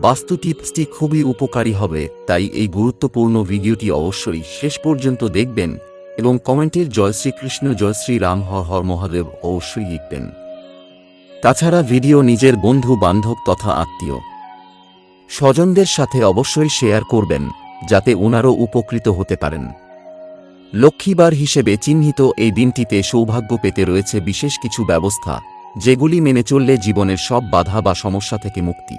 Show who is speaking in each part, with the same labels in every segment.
Speaker 1: বাস্তু টিপসটি খুবই উপকারী হবে, তাই এই গুরুত্বপূর্ণ ভিডিওটি অবশ্যই শেষ পর্যন্ত দেখবেন এবং কমেন্টের জয় শ্রীকৃষ্ণ, জয় শ্রী রাম, হর হর মহাদেব অবশ্যই লিখবেন। তাছাড়া ভিডিও নিজের বন্ধু, বান্ধব তথা আত্মীয়। স্বজনদের সাথে অবশ্যই শেয়ার করবেন, যাতে ওনারও উপকৃত হতে পারেন। লক্ষ্মীবার হিসেবে চিহ্নিত এই দিনটিতে সৌভাগ্য পেতে রয়েছে বিশেষ কিছু ব্যবস্থা, যেগুলি মেনে চললে জীবনের সব বাধা বা সমস্যা থেকে মুক্তি।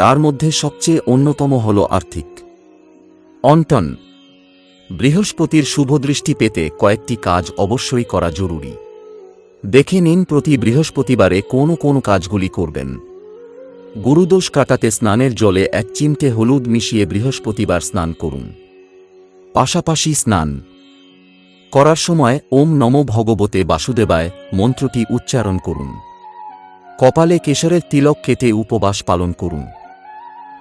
Speaker 1: তার মধ্যে সবচেয়ে অন্যতম হল আর্থিক। অন্টন, বৃহস্পতির শুভদৃষ্টি পেতে কয়েকটি কাজ অবশ্যই করা জরুরি। দেখে নিন প্রতি বৃহস্পতিবারে কোন কোন কাজগুলি করবেন। গুরুদোষ কাটাতে স্নানের জলে এক চিমটে হলুদ মিশিয়ে বৃহস্পতিবার স্নান করুন। পাশাপাশি স্নান। করার সময় ওম নম ভগবতে বাসুদেবায় মন্ত্রটি উচ্চারণ করুন। কপালে কেশরের তিলক কেটে উপবাস পালন করুন।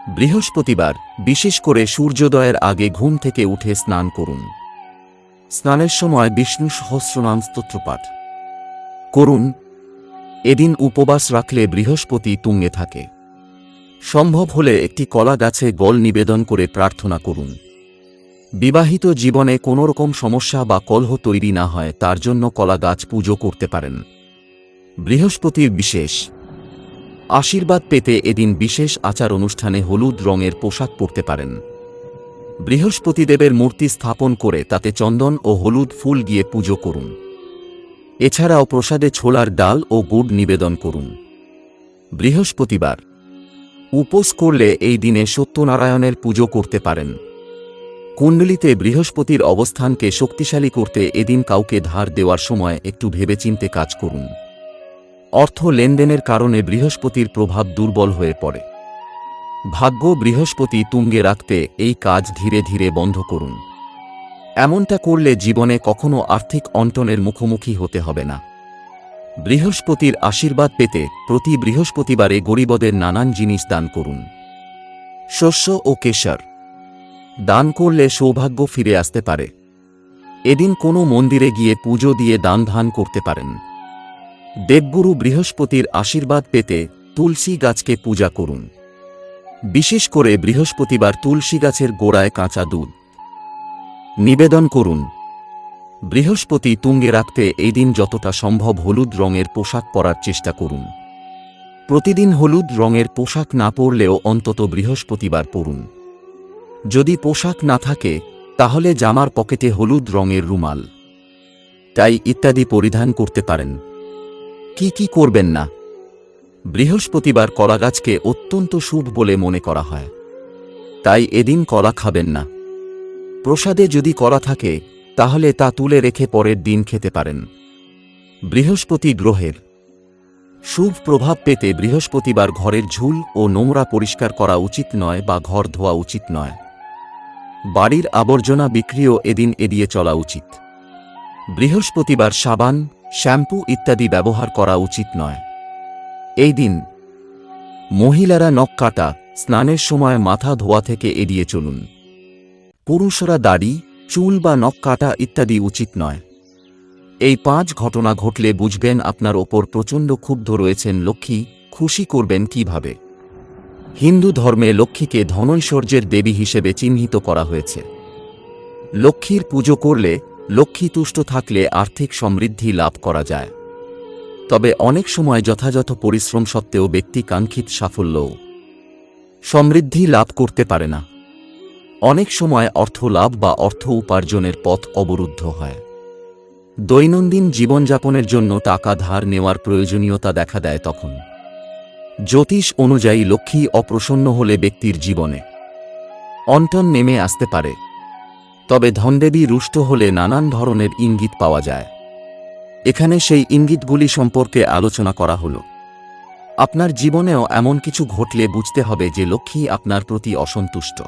Speaker 1: বৃহস্পতিবার, বিশেষ করে সূর্যোদয়ের আগে ঘুম থেকে উঠে স্নান করুন। স্নানের সময় বিষ্ণু সহস্রনাম স্তোত্রপাঠ করুন। এদিন উপবাস রাখলে বৃহস্পতি তুঙ্গে থাকে। সম্ভব হলে একটি কলা গাছে গল নিবেদন করে প্রার্থনা করুন। বিবাহিত জীবনে কোনো রকম সমস্যা বা কলহ তৈরি না হয়, তার জন্য কলা গাছ পুজো করতে পারেন। বৃহস্পতির বিশেষ আশীর্বাদ পেতে এদিন বিশেষ আচার অনুষ্ঠানে হলুদ রঙের পোশাক পরতে পারেন। বৃহস্পতিদেবের মূর্তি স্থাপন করে তাতে চন্দন ও হলুদ ফুল গিয়ে পুজো করুন। এছাড়াও প্রসাদে ছোলার ডাল ও গুড় নিবেদন করুন। বৃহস্পতিবার। উপোস করলে এই দিনে সত্যনারায়ণের পুজো করতে পারেন। কুণ্ডলিতে বৃহস্পতির অবস্থানকে শক্তিশালী করতে এদিন কাউকে ধার দেওয়ার সময় একটু ভেবেচিন্তে কাজ করুন। অর্থ লেনদেনের কারণে বৃহস্পতির প্রভাব দুর্বল হয়ে পড়ে। ভাগ্য বৃহস্পতি তুঙ্গে রাখতে এই কাজ ধীরে ধীরে বন্ধ করুন। এমনটা করলে জীবনে কখনো আর্থিক অন্টনের মুখোমুখি হতে হবে না। বৃহস্পতির আশীর্বাদ পেতে প্রতি বৃহস্পতিবারে গরিবদের নানান জিনিস দান করুন। শস্য ও কেশর। দান করলে সৌভাগ্য ফিরে আসতে পারে। এদিন কোনো মন্দিরে গিয়ে পুজো দিয়ে দান ধান করতে পারেন। দেবগুরু বৃহস্পতির আশীর্বাদ পেতে তুলসী গাছকে পূজা করুন। বিশেষ করে বৃহস্পতিবার তুলসী গাছের গোড়ায় কাঁচা দুধ। নিবেদন করুন। বৃহস্পতি তুঙ্গে রাখতে এই দিন যতটা সম্ভব হলুদ রঙের পোশাক পরার চেষ্টা করুন। প্রতিদিন হলুদ রঙের পোশাক না পরলেও অন্তত বৃহস্পতিবার পরুন। যদি পোশাক না থাকে, তাহলে জামার পকেটে হলুদ রঙের রুমাল। তাই ইত্যাদি পরিধান করতে পারেন। কি কি করবেন না? বৃহস্পতিবার কলাগাছকে অত্যন্ত শুভ বলে মনে করা হয়। তাই এদিন কলা খাবেন না। প্রসাদে যদি কলা থাকে, তাহলে তা তুলে রেখে পরের দিন খেতে পারেন। বৃহস্পতি গ্রহের শুভ প্রভাব পেতে বৃহস্পতিবার ঘরের ঝুল ও নোংরা পরিষ্কার করা উচিত নয় বা ঘর ধোয়া উচিত নয়। বাড়ির আবর্জনা বিক্রিও এদিন এড়িয়ে চলা উচিত। বৃহস্পতিবার সাবান শ্যাম্পু ইত্যাদি ব্যবহার করা উচিত নয়। এই দিন, মহিলারা নখ কাটা, স্নানের সময় মাথা ধোয়া থেকে এড়িয়ে চলুন। পুরুষরা দাড়ি, চুল বা নখ কাটা ইত্যাদি উচিত নয়। এই পাঁচ ঘটনা ঘটলে বুঝবেন আপনার ওপর প্রচণ্ড ক্ষুব্ধ রয়েছেন লক্ষ্মী, খুশি করবেন কীভাবে? হিন্দু ধর্মে লক্ষ্মীকে ধনৈশ্বর্যের দেবী হিসেবে চিহ্নিত করা হয়েছে। লক্ষ্মীর পুজো করলে লক্ষ্মী তুষ্ট থাকলে আর্থিক সমৃদ্ধি লাভ করা যায়। তবে অনেক সময় যথাযথ পরিশ্রম সত্ত্বেও ব্যক্তি কাঙ্ক্ষিত সাফল্যও সমৃদ্ধি লাভ করতে পারে না। অনেক সময় অর্থ লাভ বা অর্থ উপার্জনের পথ অবরুদ্ধ হয়। দৈনন্দিন জীবনযাপনের জন্য টাকা ধার নেওয়ার প্রয়োজনীয়তা দেখা দেয় তখন। জ্যোতিষ অনুযায়ী লক্ষ্মী অপ্রসন্ন হলে ব্যক্তির জীবনে অন্টন নেমে আসতে পারে। তবে ধনদেবী রুষ্ট হলে নানান ধরনের ইঙ্গিত পাওয়া যায়। এখানে সেই ইঙ্গিতগুলি সম্পর্কে আলোচনা করা হলো। আপনার জীবনেও এমন কিছু ঘটলে বুঝতে হবে যে লক্ষ্মী আপনার প্রতি অসন্তুষ্ট।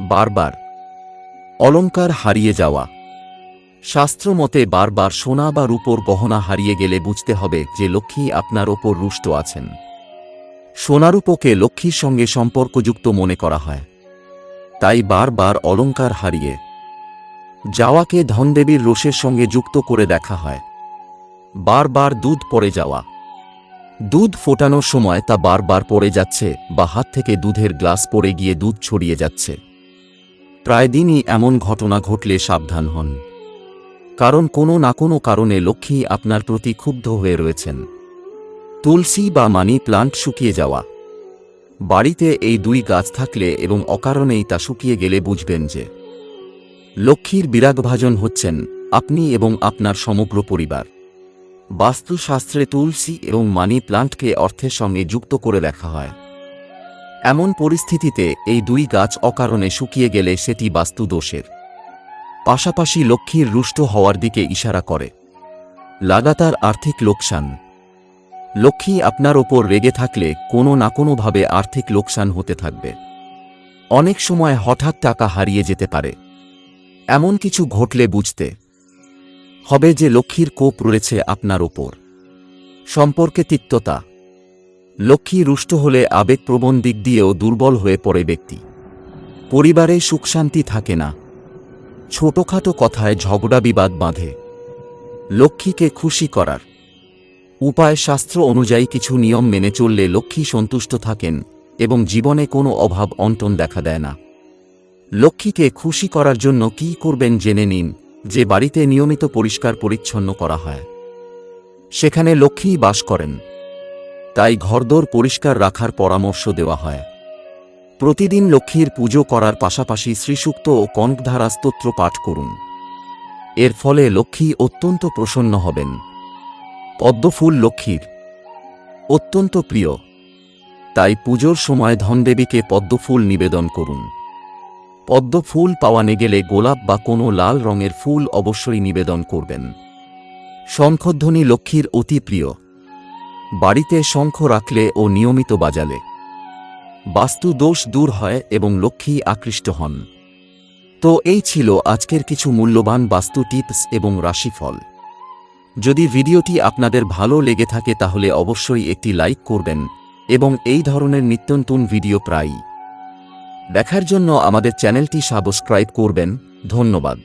Speaker 1: বারবার। অলংকার হারিয়ে যাওয়া। শাস্ত্রমতে বারবার সোনা বা রূপোর গহনা হারিয়ে গেলে বুঝতে হবে যে লক্ষ্মী আপনার ওপর রুষ্ট আছেন। সোনারূপকে লক্ষ্মীর সঙ্গে সম্পর্কযুক্ত মনে করা হয়। তাই বারবার অলংকার হারিয়ে যাওয়াকে ধনদেবীর রোষের সঙ্গে যুক্ত করে দেখা হয়। বারবার দুধ পড়ে যাওয়া। দুধ ফোটানোর সময় তা বারবার পড়ে যাচ্ছে বা হাত থেকে দুধের গ্লাস পড়ে গিয়ে দুধ ছড়িয়ে যাচ্ছে। প্রায় দিনই এমন ঘটনা ঘটলে সাবধান হন। কারণ কোনো না কোনো কারণে লক্ষ্মী আপনার প্রতি ক্ষুব্ধ হয়ে রয়েছেন। তুলসী বা মানি প্লান্ট শুকিয়ে যাওয়া। বাড়িতে এই দুই গাছ থাকলে এবং অকারণেই তা শুকিয়ে গেলে বুঝবেন যে লক্ষ্মীর বিরাগভাজন হচ্ছেন আপনি এবং আপনার সমগ্র পরিবার। বাস্তুশাস্ত্রে তুলসী এবং মানি প্লান্টকে অর্থের সঙ্গে যুক্ত করে দেখা হয়। এমন পরিস্থিতিতে এই দুই গাছ অকারণে শুকিয়ে গেলে সেটি বাস্তু দোষের। পাশাপাশি লক্ষ্মীর রুষ্ট হওয়ার দিকে ইশারা করে। লাগাতার আর্থিক লোকসান। লক্ষ্মী আপনার ওপর রেগে থাকলে কোনো না কোনোভাবে আর্থিক লোকসান হতে থাকবে। অনেক সময় হঠাৎ টাকা হারিয়ে যেতে পারে। এমন কিছু ঘটলে বুঝতে হবে যে লক্ষ্মীর কোপ রয়েছে আপনার ওপর। সম্পর্কে তিক্ততা। লক্ষ্মী রুষ্ট হলে আবেগপ্রবণ দিক দিয়েও দুর্বল হয়ে পড়ে ব্যক্তি। পরিবারে সুখশান্তি থাকে না। ছোটখাটো কথায় ঝগড়া বিবাদ বাঁধে। লক্ষ্মীকে খুশি করার উপায় শাস্ত্র অনুযায়ী কিছু নিয়ম মেনে চললে লক্ষ্মী সন্তুষ্ট থাকেন এবং জীবনে কোনো অভাব অন্টন দেখা দেয় না। লক্ষ্মীকে খুশি করার জন্য কি করবেন জেনে নিন, যে বাড়িতে নিয়মিত পরিষ্কার পরিচ্ছন্ন করা হয়। সেখানে লক্ষ্মী বাস করেন। তাই ঘরদোর পরিষ্কার রাখার পরামর্শ দেওয়া হয়। প্রতিদিন লক্ষ্মীর পুজো করার পাশাপাশি শ্রীসুক্ত ও কনকধারা স্তোত্র পাঠ করুন। এর ফলে লক্ষ্মী অত্যন্ত প্রসন্ন হবেন। পদ্মফুল লক্ষ্মীর। অত্যন্ত প্রিয়। তাই পুজোর সময় ধনদেবীকে পদ্মফুল নিবেদন করুন। পদ্মফুল পাওয়ানে গেলে গোলাপ বা কোনো লাল রঙের ফুল অবশ্যই নিবেদন করবেন। শঙ্খধ্বনি লক্ষ্মীর অতি প্রিয়। বাড়িতে শঙ্খ রাখলে ও নিয়মিত বাজালে। বাস্তু দোষ দূর হয় এবং লক্ষ্মী আকৃষ্ট হন। তো এই ছিল আজকের কিছু মূল্যবান বাস্তু টিপস এবং রাশিফল। যদি ভিডিওটি আপনাদের ভালো লেগে থাকে তাহলে অবশ্যই একটি লাইক করবেন, এবং এই ধরনের নিত্যন্তন ভিডিও প্রায়ই দেখার জন্য আমাদের চ্যানেলটি সাবস্ক্রাইব করবেন, ধন্যবাদ।